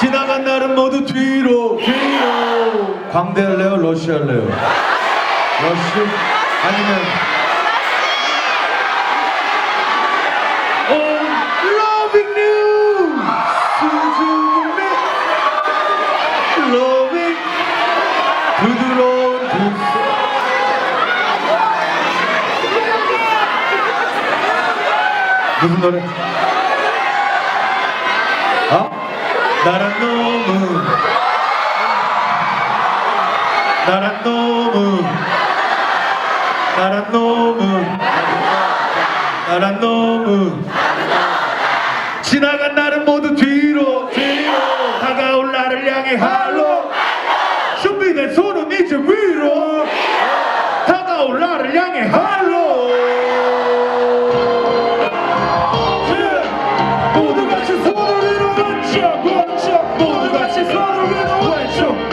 지나간 날은 모두 뒤로 뒤로. 광대 할래요? 러쉬 할래요? 러쉬 아니면 Oh loving 수줍음에 loving 부드러운 두 무슨 노래? 어? 나란 너무 나란 너무 나란 너무 나란 너무 지나간 날은 모두 뒤로 뒤로 다가올 나를 향해 할로. 준비된 손은 이제 위로. 다가올 나를 향해 할로. Pois não.